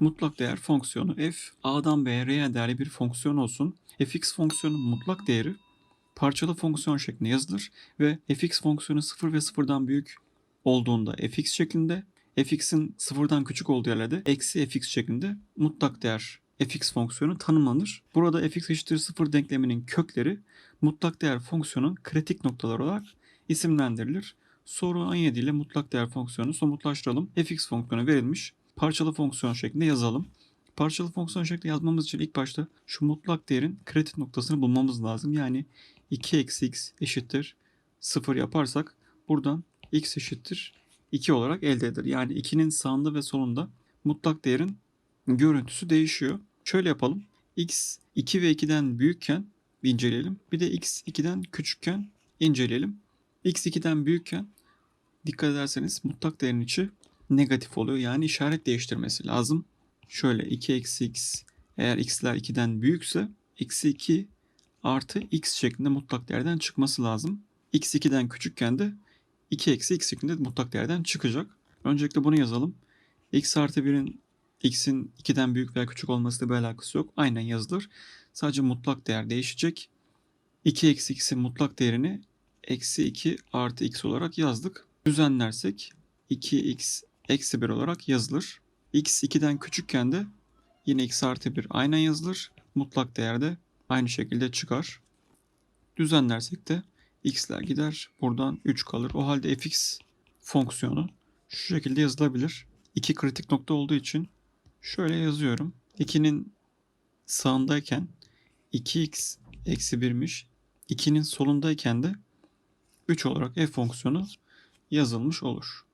mutlak değer fonksiyonu f a'dan b'ye reel değerli bir fonksiyon olsun. fx fonksiyonun mutlak değeri parçalı fonksiyon şeklinde yazılır ve fx fonksiyonu 0 ve 0'dan büyük olduğunda fx şeklinde, fx'in 0'dan küçük olduğu yerlerde eksi fx şeklinde mutlak değer fx fonksiyonu tanımlanır. Burada fx eşittir 0 denkleminin kökleri mutlak değer fonksiyonun kritik noktaları olarak isimlendirilir. Soru 17 ile mutlak değer fonksiyonu somutlaştıralım. fx fonksiyonu verilmiş. Parçalı fonksiyon şeklinde yazalım. Parçalı fonksiyon şeklinde yazmamız için ilk başta şu mutlak değerin kritik noktasını bulmamız lazım. Yani 2 eksi x eşittir 0 yaparsak buradan x eşittir 2 olarak elde edilir. Yani 2'nin sağında ve solunda mutlak değerin görüntüsü değişiyor. Şöyle yapalım. x 2 ve 2'den büyükken inceleyelim. Bir de x 2'den küçükken inceleyelim. x 2'den büyükken dikkat ederseniz mutlak değerin içi negatif oluyor. Yani işaret değiştirmesi lazım. Şöyle 2 eksi x eğer x'ler 2'den büyükse eksi 2 artı x şeklinde mutlak değerden çıkması lazım. x 2'den küçükken de 2 eksi x şeklinde mutlak değerden çıkacak. Öncelikle bunu yazalım. x artı 1'in x'in 2'den büyük veya küçük olmasıyla bir alakası yok. Aynen yazılır. Sadece mutlak değer değişecek. 2 eksi x'in mutlak değerini eksi 2 artı x olarak yazdık. Düzenlersek 2x eksi 1 olarak yazılır. x 2'den küçükken de yine x artı 1 aynen yazılır. Mutlak değerde aynı şekilde çıkar. Düzenlersek de x'ler gider. Buradan 3 kalır. O halde fx fonksiyonu şu şekilde yazılabilir. İki kritik nokta olduğu için şöyle yazıyorum. 2'nin sağındayken 2x eksi 1'miş. 2'nin solundayken de 3 olarak f fonksiyonu yazılmış olur.